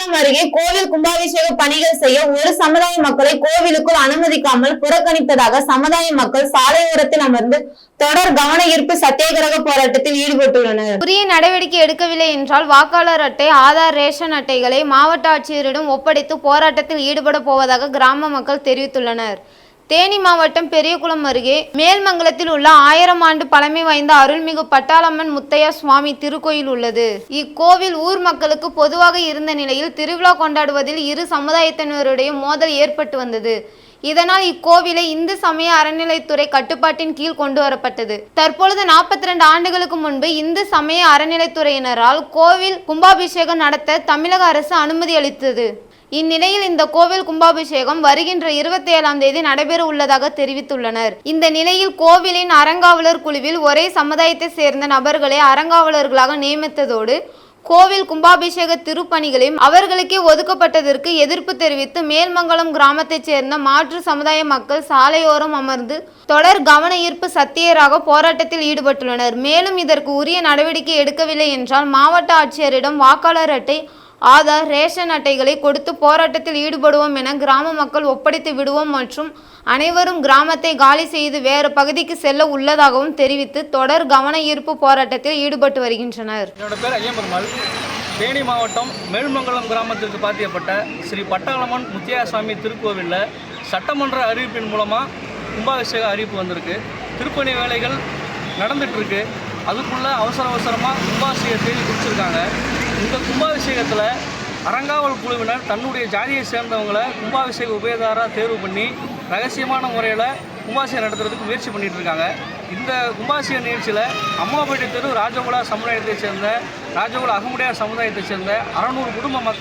பெரியகுளம் அருகே கோவில் கும்பாபிஷேக பணிகள் செய்ய ஒரு சமுதாய மக்களை கோவிலுக்குள் அனுமதிக்காமல் புறக்கணித்ததாக சமுதாய மக்கள் சாலையோரத்தில் அமர்ந்து தொடர் கவன ஈர்ப்பு சத்தியாகிரக போராட்டத்தில் ஈடுபட்டுள்ளனர். உரிய நடவடிக்கை எடுக்கவில்லை என்றால் வாக்காளர் அட்டை ஆதார் ரேஷன் அட்டைகளை மாவட்ட ஆட்சியரிடம் ஒப்படைத்து போராட்டத்தில் ஈடுபட போவதாக கிராம மக்கள் தெரிவித்துள்ளனர். தேனி மாவட்டம் பெரியகுளம் அருகே மேல்மங்கலத்தில் உள்ள ஆயிரம் ஆண்டு பழமை வாய்ந்த அருள்மிகு பட்டாளம்மன் முத்தையா சுவாமி திருக்கோயில் உள்ளது. இக்கோவில் ஊர் மக்களுக்கு பொதுவாக இருந்த நிலையில் திருவிழா கொண்டாடுவதில் இரு சமுதாயத்தினருடைய மோதல் ஏற்பட்டு வந்தது. இதனால் இக்கோவிலை இந்து சமய அறநிலைத்துறை கட்டுப்பாட்டின் கீழ் கொண்டு வரப்பட்டது. தற்பொழுது நாற்பத்தி ரெண்டு ஆண்டுகளுக்கு முன்பு இந்து சமய அறநிலைத்துறையினரால் கோவில் கும்பாபிஷேகம் நடத்த தமிழக அரசு அனுமதி அளித்தது. இந்நிலையில் இந்த கோவில் கும்பாபிஷேகம் வருகின்ற இருபத்தி ஏழாம் தேதி நடைபெற உள்ளதாக தெரிவித்துள்ளனர். இந்த நிலையில் கோவிலின் அறங்காவலர் குழுவில் ஒரே சமுதாயத்தை சேர்ந்த நபர்களை அறங்காவலர்களாக நியமித்ததோடு கோவில் கும்பாபிஷேக திருப்பணிகளையும் அவர்களுக்கே ஒதுக்கப்பட்டதற்கு எதிர்ப்பு தெரிவித்து மேல்மங்கலம் கிராமத்தைச் சேர்ந்த மாற்று சமுதாய மக்கள் சாலையோரம் அமர்ந்து தொடர் கவன ஈர்ப்பு சத்தியராக போராட்டத்தில் ஈடுபட்டுள்ளனர். மேலும் இதற்கு உரிய நடவடிக்கை எடுக்கவில்லை என்றால் மாவட்ட ஆட்சியரிடம் வாக்காளர் அட்டை ஆதார் ரேஷன் அட்டைகளை கொடுத்து போராட்டத்தில் ஈடுபடுவோம் என கிராம மக்கள் ஒப்படைத்து விடுவோம் மற்றும் அனைவரும் கிராமத்தை காலி செய்து வேறு பகுதிக்கு செல்ல உள்ளதாகவும் தெரிவித்து தொடர் கவன ஈர்ப்பு போராட்டத்தில் ஈடுபட்டு வருகின்றனர். தேனி மாவட்டம் மேல்மங்கலம் கிராமத்திற்கு பாத்தியப்பட்ட ஸ்ரீ பட்டாளமன் முத்தியாசாமி திருக்கோவிலில் சட்டமன்ற அறிவிப்பின் மூலமாக கும்பாபிஷேக அறிவிப்பு வந்திருக்கு. திருப்பணி வேலைகள் நடந்துகிட்ருக்கு அதுக்குள்ளே அவசர அவசரமாக கும்பாபிஷேகம் தேதி குறிச்சிருக்காங்க இந்த கும்பாபிஷேகத்தில் அறங்காவல் குழுவினர் தன்னுடைய ஜாதியை சேர்ந்தவங்களை கும்பாபிஷேக உபயதாராக தேர்வு பண்ணி ரகசியமான முறையில் கும்பாபிஷேகம் நடத்துறதுக்கு முயற்சி பண்ணிட்டு இருக்காங்க. இந்த கும்பாபிஷேக நிகழ்ச்சியில் அம்மாபேட்டை தெரு ராஜகுலா சமுதாயத்தை சேர்ந்த ராஜகுலா அகமுடையார் சமுதாயத்தை சேர்ந்த அறநூறு குடும்ப மக்கள்